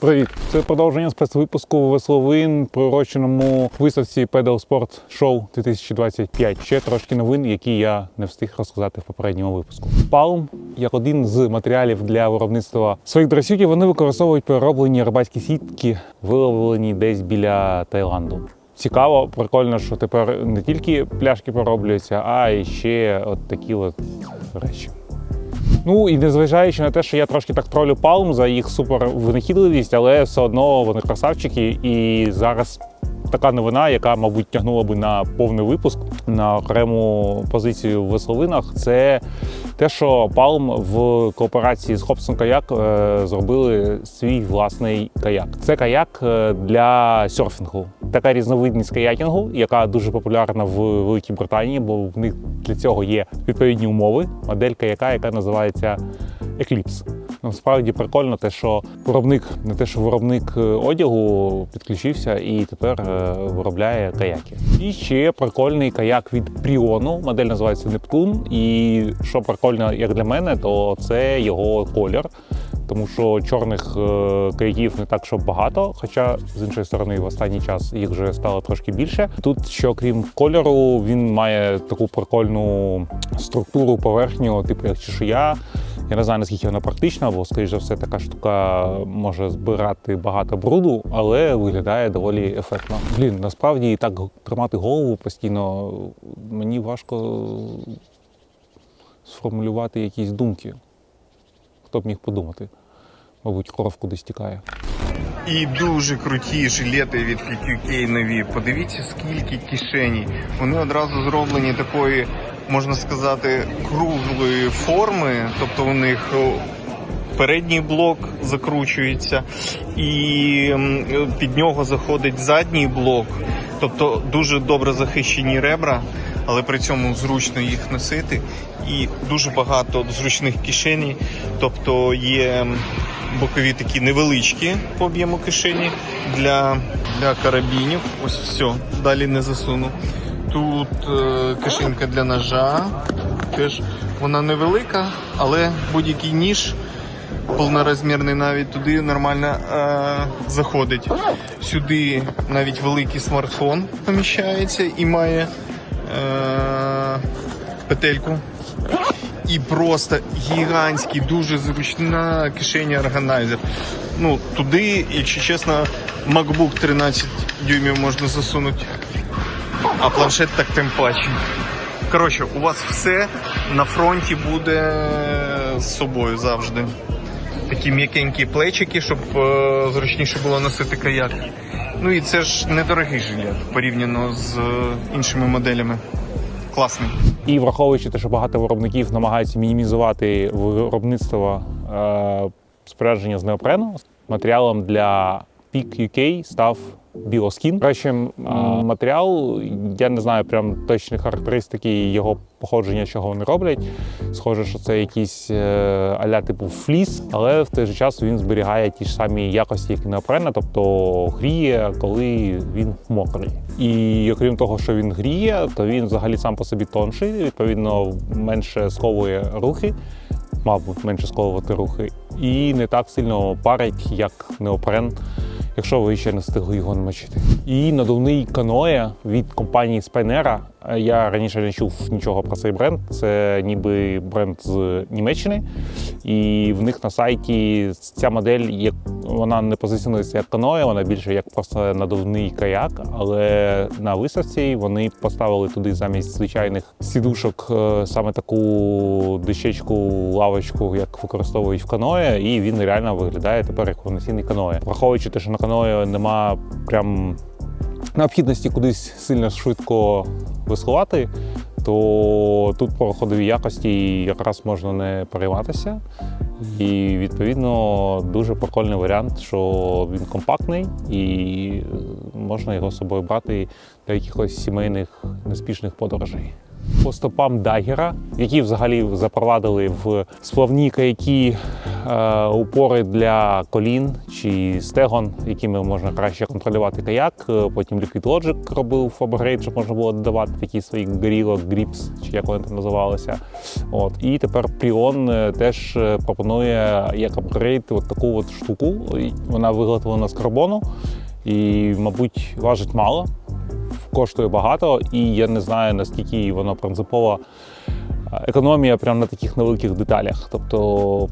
Привіт! Це продовження спецвипуску весловин, приуроченому виставці Pedal Sport Show 2025. Ще трошки новин, які я не встиг розказати в попередньому випуску. Palm, як один з матеріалів для виробництва своїх дресютів, вони використовують перероблені рибацькі сітки, виловлені десь біля Таїланду. Цікаво, прикольно, що тепер не тільки пляшки перероблюються, а і ще от такі от речі. Ну і незважаючи на те, що я трошки так тролю палм за їх супер винахідливість, але все одно вони красавчики. І зараз така новина, яка, мабуть, тягнула би на повний випуск на окрему позицію в весловинах, це те, що Palm в кооперації з Hobson Kayak е, зробили свій власний каяк. Це каяк е, для серфінгу. Така різновидність каякінгу, яка дуже популярна в Великій Британії, бо в них для цього є відповідні умови. Модель каяка, яка називається Eclipse. Насправді прикольно те, що виробник, не те, що виробник е, одягу підключився і тепер е, виробляє каяки. І ще прикольний каяк від Пріону. Модель називається Нептун. І що прикольно, як для мене, то це його колір. Тому що чорних е, каяків не так, щоб багато. Хоча з іншої сторони, в останній час їх вже стало трошки більше. Тут, що крім кольору, він має таку прикольну структуру поверхню, типу як чешуя. Я не знаю, наскільки вона практична, бо, скоріш за все, така штука може збирати багато бруду, але виглядає доволі ефектно. Блін, насправді так тримати голову постійно мені важко сформулювати якісь думки. Хто б міг подумати? Мабуть, кров кудись тікає. І дуже круті жилети від QQK нові. Подивіться, скільки кишеній. Вони одразу зроблені такої, можна сказати, круглої форми. Тобто у них передній блок закручується, і під нього заходить задній блок. Тобто дуже добре захищені ребра, але при цьому зручно їх носити. І дуже багато зручних кишеній. Тобто є бокові такі невеличкі по об'єму кишені для, для карабінів. Ось все, далі не засуну. Тут е, кишенька для ножа. Теж вона невелика, але будь-який ніж повнорозмірний навіть туди нормально е, заходить. Сюди навіть великий смартфон поміщається і має е, петельку. І просто гігантський, дуже зручна кишеня органайзер. Ну, туди, якщо чесно, MacBook 13 дюймів можна засунути, а планшет так тим паче. Коротше, у вас все на фронті буде з собою завжди. Такі м'якенькі плечики, щоб е, зручніше було носити каяк. Ну і це ж недорогий жилет порівняно з е, іншими моделями. Класний. І враховуючи те, що багато виробників намагаються мінімізувати виробництво е, спорядження з неопрену, матеріалом для Peak UK став Біоскін. Речі, матеріал, я не знаю прям точні характеристики його походження, чого вони роблять. Схоже, що це якийсь е, аля типу фліс, але в той же час він зберігає ті ж самі якості, як і неопрена, тобто гріє, коли він мокрий. І окрім того, що він гріє, то він взагалі сам по собі тонший, відповідно, менше сковує рухи, мабуть, менше сковувати рухи, і не так сильно парить, як неопрен. Якщо ви ще не встигли його намочити. І надувний каноє від компанії Spinera. Я раніше не чув нічого про цей бренд. Це ніби бренд з Німеччини. І в них на сайті ця модель є, вона не позиціонується як каноє, вона більше як просто надувний каяк. Але на виставці вони поставили туди замість звичайних сідушок е, саме таку дощечку, лавочку, як використовують в каное, і він реально виглядає тепер як повноцінний каное. Враховуючи те, що на каное нема прям необхідності кудись сильно швидко веслувати, то тут по ходовій якості якраз можна не перейматися. І відповідно дуже прикольний варіант, що він компактний і можна його з собою брати для якихось сімейних неспішних подорожей. По стопам Дагера, які взагалі запровадили в сплавні каяки е, упори для колін чи стегон, якими можна краще контролювати каяк. Е, Потім Liquid Logic робив апгрейд, щоб можна було додавати такі свої горілок, гріпс, чи як вони там називалися. От і тепер Prion е, теж е, пропонує як апгрейд от таку от штуку. Вона виготовлена з карбону і, мабуть, важить мало, коштує багато, і я не знаю наскільки воно принципова Економія прямо на таких невеликих деталях. Тобто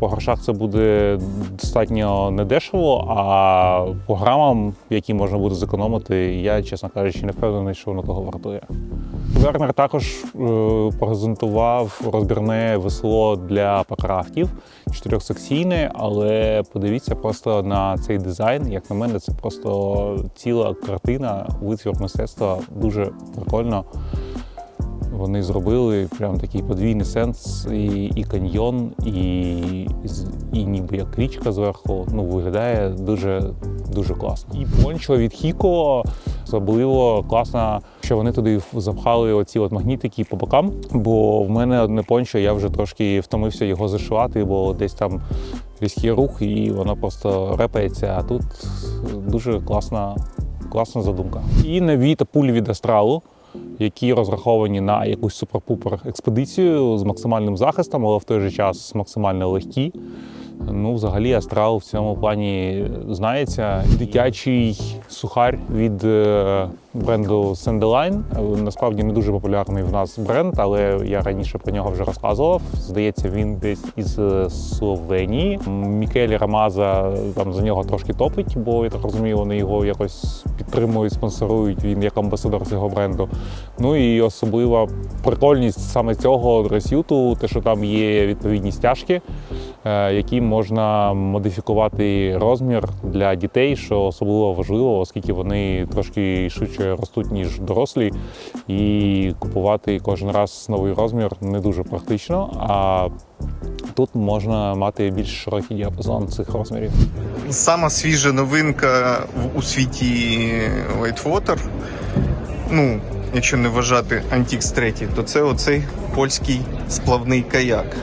по грошах це буде достатньо недешево, а по грамам, які можна буде зекономити, я, чесно кажучи, не впевнений, що воно того вартує. Вернер також е, презентував розбірне весло для пакрафтів, чотирьохсекційне, але подивіться просто на цей дизайн. Як на мене, це просто ціла картина, витвір мистецтва дуже прикольно. Вони зробили прям такий подвійний сенс, і, і каньйон, і, і, і ніби як річка зверху. Ну, виглядає дуже, дуже класно. І пончо від Хіко особливо класно, що вони туди запхали оці от магнітики по бокам. Бо в мене одне пончо, я вже трошки втомився його зашивати, бо десь там різкий рух, і воно просто репається. А тут дуже класна, класна задумка. І нові тапулі від астралу які розраховані на якусь супер-пупер експедицію з максимальним захистом, але в той же час максимально легкі. Ну, взагалі, астрал в цьому плані знається. Дитячий сухар від е, бренду Sendeline. Насправді не дуже популярний в нас бренд, але я раніше про нього вже розказував. Здається, він десь із е, Словенії. Мікелі Рамаза там за нього трошки топить, бо я так розумію, вони його якось підтримують, спонсорують. Він як амбасадор цього бренду. Ну і особлива прикольність саме цього дресюту, те, що там є відповідні стяжки, е, які можна модифікувати розмір для дітей, що особливо важливо, оскільки вони трошки швидше ростуть, ніж дорослі, і купувати кожен раз новий розмір не дуже практично. А тут можна мати більш широкий діапазон цих розмірів. Сама свіжа новинка у світі Whitewater, ну, якщо не вважати Antix 3, то це оцей польський сплавний каяк.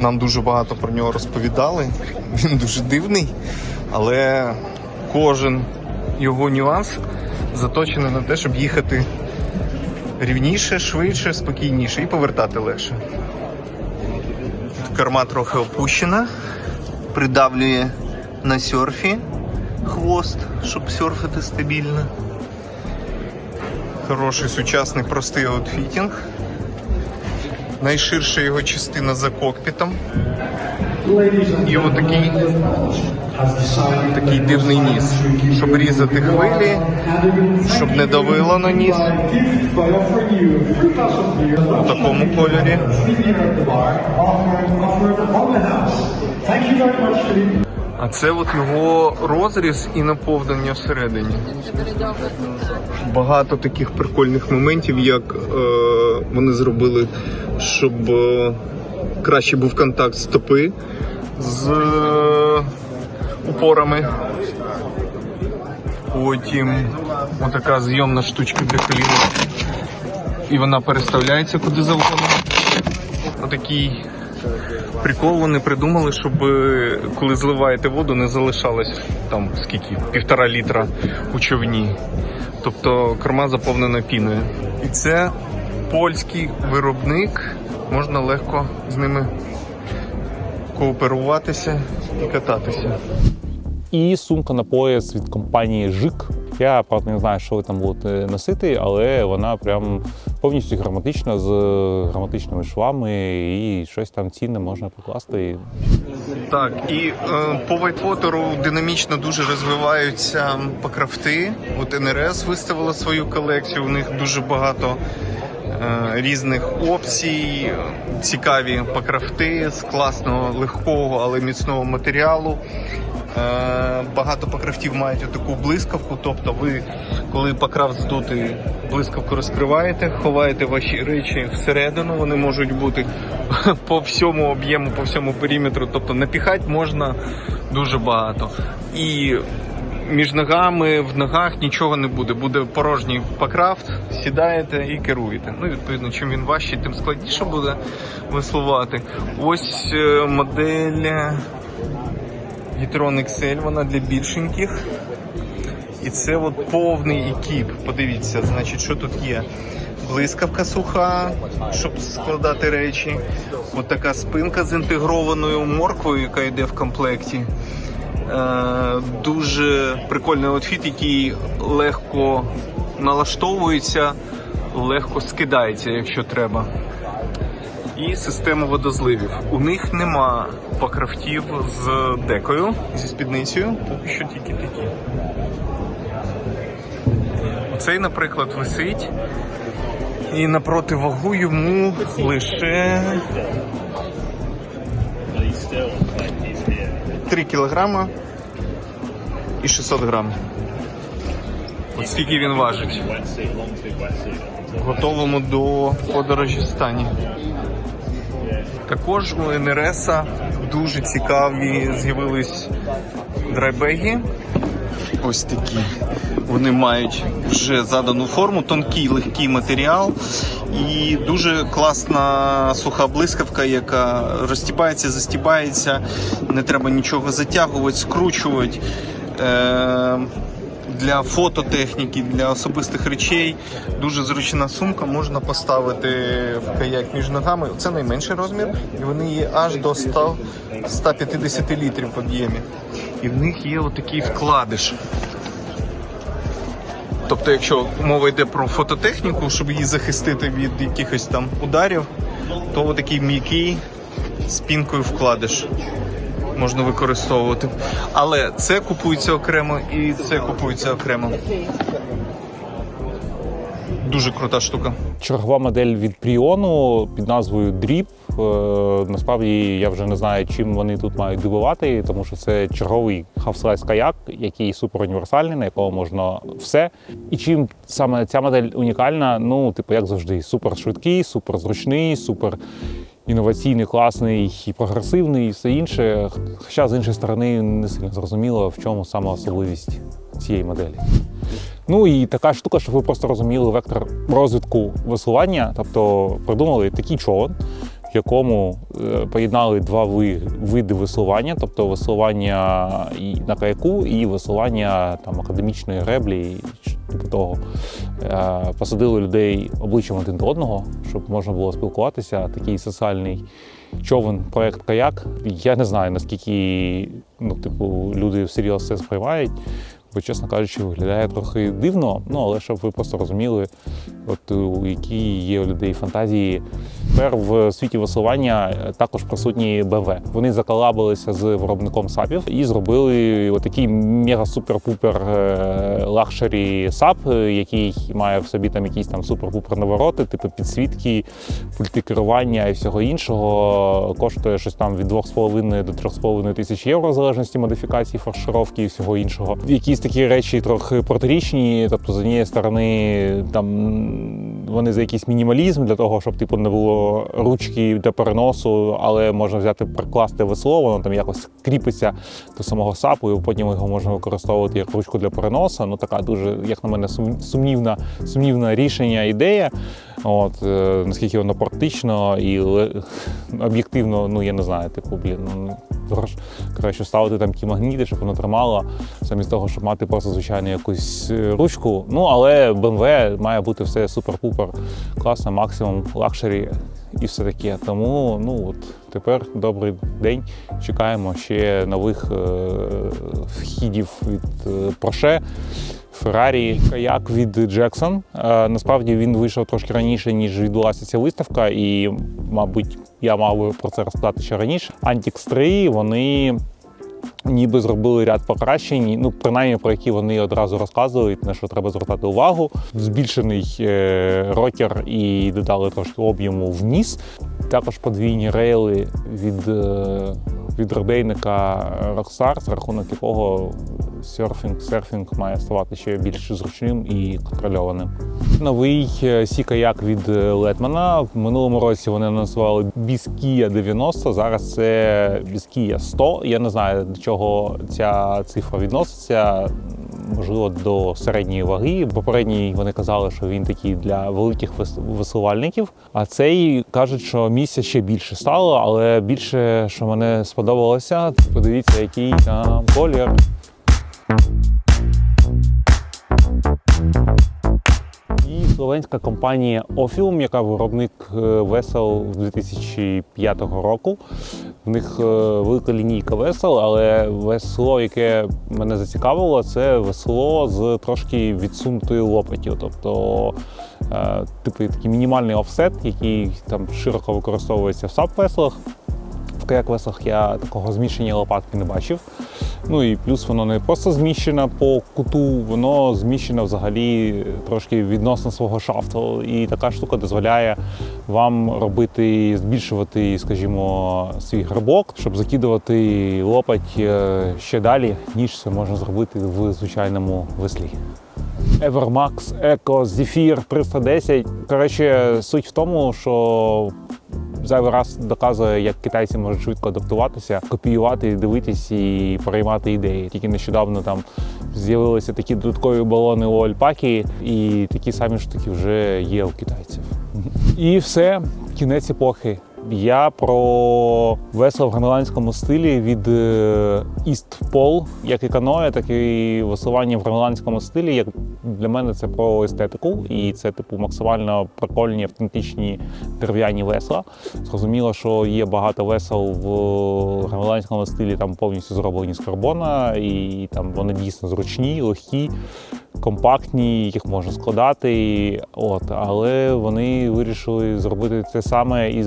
Нам дуже багато про нього розповідали. Він дуже дивний, але кожен його нюанс заточений на те, щоб їхати рівніше, швидше, спокійніше і повертати легше. Керма трохи опущена, придавлює на серфі хвост, щоб серфити стабільно. Хороший сучасний простий аутфітінг. Найширша його частина за кокпітом. І отакий такий дивний ніс, щоб різати хвилі, щоб не давило на ніс. У такому кольорі. А це от його розріз і наповнення всередині. Багато таких прикольних моментів, як е, вони зробили, щоб е, краще був контакт стопи з е, упорами. Потім отака зйомна штучка для коліна. І вона переставляється куди завгодно. Отакий прикол вони придумали, щоб е, коли зливаєте воду, не залишалось там скільки, півтора літра у човні. Тобто корма заповнена піною. І це польський виробник, можна легко з ними кооперуватися і кататися. І сумка на пояс від компанії Жик. Я правда не знаю, що ви там будете носити, але вона прям повністю герметична з герметичними швами і щось там цінне можна покласти. Так, і е, по Whitewater динамічно дуже розвиваються покрафти. От НРС виставила свою колекцію. У них дуже багато різних опцій, цікаві покрафти з класного, легкого, але міцного матеріалу. Е, багато покрафтів мають таку блискавку. Тобто, ви, коли покрафт здутий, блискавку розкриваєте, ховаєте ваші речі всередину. Вони можуть бути по всьому об'єму, по всьому периметру. Тобто напіхати можна дуже багато. І між ногами, в ногах нічого не буде. Буде порожній покрафт, сідаєте і керуєте. Ну, відповідно, чим він важчий, тим складніше буде веслувати. Ось е, модель e-tron XL, вона для більшеньких. І це от повний екіп. Подивіться, значить, що тут є. Блискавка суха, щоб складати речі. От така спинка з інтегрованою морквою, яка йде в комплекті. Е, дуже прикольний outfit, який легко налаштовується, легко скидається, якщо треба. І система водозливів. У них нема покрафтів з декою, зі спідницею, поки що тільки такі. Цей, наприклад, висить. І на противагу йому лише 3 кілограма і 600 грам. От скільки він важить. В готовому до подорожі стані. Також у НРС дуже цікаві з'явились драйбеги. Ось такі. Вони мають вже задану форму, тонкий легкий матеріал і дуже класна суха блискавка, яка розтіпається, застіпається, не треба нічого затягувати, скручувати. Е- для фототехніки, для особистих речей дуже зручна сумка. Можна поставити в каяк між ногами. Це найменший розмір, і вони є аж до 100, 150 літрів в об'ємі. І в них є отакий вкладиш. Тобто, якщо мова йде про фототехніку, щоб її захистити від якихось там ударів, то такий м'який з пінкою вкладиш можна використовувати. Але це купується окремо і це купується окремо. Дуже крута штука. Чергова модель від Пріону під назвою Drip. Е, Насправді я вже не знаю, чим вони тут мають дивувати, тому що це черговий хавслайс каяк, який суперуніверсальний, на якого можна все. І чим саме ця модель унікальна, ну, типу, як завжди, супер швидкий, супер зручний, супер інноваційний, класний і прогресивний, і все інше. Хоча з іншої сторони не сильно зрозуміло, в чому саме особливість цієї моделі. Ну і така штука, щоб ви просто розуміли вектор розвитку веслування, тобто придумали такий човен, в якому е, поєднали два види веслування, тобто веслування на каяку, і веслування там академічної греблі, типу того. Е, Посадили людей обличчям один до одного, щоб можна було спілкуватися. Такий соціальний човен, проект каяк. Я не знаю наскільки ну, типу, люди всерйоз це сприймають. Бо, чесно кажучи, виглядає трохи дивно, ну але щоб ви просто розуміли, от у які є у людей фантазії. Тепер в світі веслування також присутні БВ. Вони заколабилися з виробником сапів і зробили отакий мега-супер-пупер е, лакшері сап, е, який має в собі там якісь там супер-пупер навороти, типу підсвітки, пульти керування і всього іншого. Коштує щось там від 2,5 до 3,5 тисяч євро, в залежності модифікації, фаршировки і всього іншого. Якісь такі речі трохи протирічні. Тобто, з однієї сторони, там вони за якийсь мінімалізм для того, щоб типу не було ручки для переносу, але можна взяти прикласти весло, воно там якось кріпиться до самого сапу, і потім його можна використовувати як ручку для переносу. Ну така дуже, як на мене, сум- сумнівна, сумнівна рішення, ідея. От е, наскільки воно практично і об'єктивно, ну я не знаю, типу, блін, ну краще ставити там ті магніти, щоб воно тримало, замість того, щоб мати просто звичайну якусь е, ручку. Ну але BMW має бути все супер-пупер, класно, максимум лакшері і все таке. Тому ну от тепер добрий день. Чекаємо ще нових е, вхідів від е, Porsche. Феррарі каяк від Джексон. Е, насправді він вийшов трошки раніше, ніж відбулася ця виставка, і, мабуть, я мав би про це розказати ще раніше. Antix 3, вони ніби зробили ряд покращень, ну принаймні про які вони одразу розказують, на що треба звертати увагу. Збільшений е, ротір і додали трошки об'єму вниз. Також подвійні рейли від, е, від родейника Rockstar, за рахунок якого серфінг, серфінг має ставати ще більш зручним і контрольованим. Новий е, сі-каяк від е, Летмана. В минулому році вони назвали Біскія 90, зараз це Біскія 100. Я не знаю, до чого ця цифра відноситься. можливо, до середньої ваги. Попередній вони казали, що він такий для великих веслувальників. А цей кажуть, що місця ще більше стало, але більше, що мене сподобалося, подивіться, який там колір. Словенська компанія Ofium, яка виробник е, весел з 2005 року. В них е, велика лінійка весел, але весло, яке мене зацікавило, це весло з трошки відсунутою лопаттю. Тобто, е, типу такий мінімальний офсет, який там широко використовується в сап-веслах. В каяк-веслах я такого зміщення лопатки не бачив. Ну і плюс воно не просто зміщено по куту, воно зміщено взагалі трошки відносно свого шафту. І така штука дозволяє вам робити, збільшувати, скажімо, свій грибок, щоб закидувати лопать е, ще далі, ніж це можна зробити в звичайному веслі. Evermax Eco Zephyr 310. Коротше, суть в тому, що зайвий раз доказує, як китайці можуть швидко адаптуватися, копіювати, дивитись і переймати ідеї. Тільки нещодавно там з'явилися такі додаткові балони у Альпакі, і такі самі штуки вже є у китайців. І все, кінець епохи. Я про весла в гренландському стилі від е, East Pole, як і каное, так і веслування в гренландському стилі. Як для мене це про естетику, і це типу максимально прикольні, автентичні дерев'яні весла. Зрозуміло, що є багато весел в гренландському стилі, там повністю зроблені з карбона, і там вони дійсно зручні, легкі компактні, їх можна складати. От, але вони вирішили зробити це саме із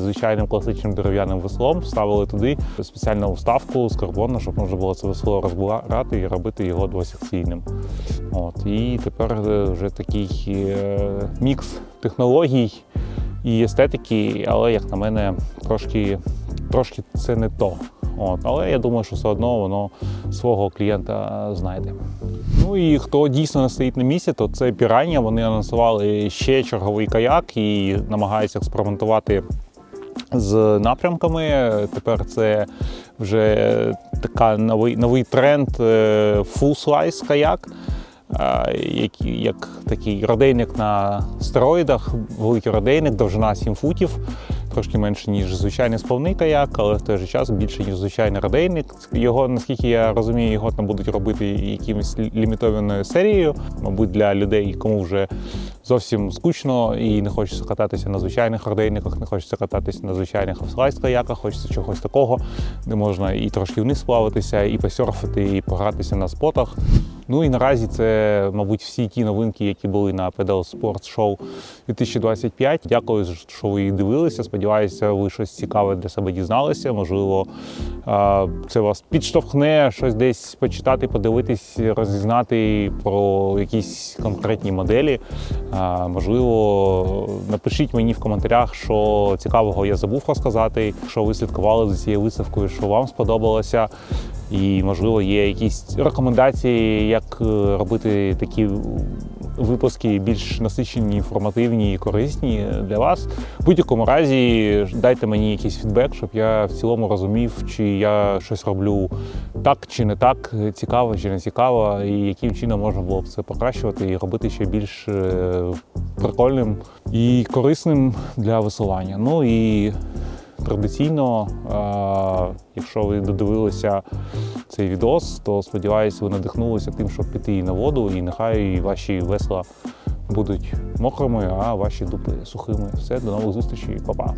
звичайним класичним дерев'яним веслом. Вставили туди спеціальну вставку з карбону, щоб можна було це весло розбирати і робити його двосекційним. От, і тепер е, вже такий е, мікс технологій і естетики, але як на мене, трошки, трошки це не то. От, але я думаю, що все одно воно свого клієнта знайде. Ну і хто дійсно не стоїть на місці, то це пірання. Вони анонсували ще черговий каяк і намагаються експериментувати з напрямками. Тепер це вже така новий, новий тренд е, full slice каяк. е, Як, як такий родейник на стероїдах, великий родейник, довжина 7 футів, трошки менше, ніж звичайний сповний каяк, але в той же час більше, ніж звичайний родейник. Його, наскільки я розумію, його там будуть робити якимось лімітованою серією. Мабуть, для людей, кому вже зовсім скучно і не хочеться кататися на звичайних родейниках, не хочеться кататися на звичайних офслайс каяках, хочеться чогось такого, де можна і трошки вниз плаватися, і посерфити, і погратися на спотах. Ну і наразі це, мабуть, всі ті новинки, які були на Pedal Sports Show 2025. Дякую, що ви їх дивилися. Сподіваюся, ви щось цікаве для себе дізналися. Можливо, це вас підштовхне щось десь почитати, подивитись, розізнати про якісь конкретні моделі. Можливо, напишіть мені в коментарях, що цікавого я забув розказати, що ви слідкували за цією виставкою, що вам сподобалося. І, можливо, є якісь рекомендації, як е, робити такі випуски більш насичені, інформативні і корисні для вас. В будь-якому разі дайте мені якийсь фідбек, щоб я в цілому розумів, чи я щось роблю так чи не так, цікаво чи не цікаво, і яким чином можна було б це покращувати і робити ще більш е, прикольним і корисним для висування. Ну і традиційно, е, якщо ви додивилися цей відос, то сподіваюся, ви надихнулися тим, щоб піти на воду, і нехай ваші весла будуть мокрими, а ваші дупи сухими. Все, до нових зустрічей, Па-па!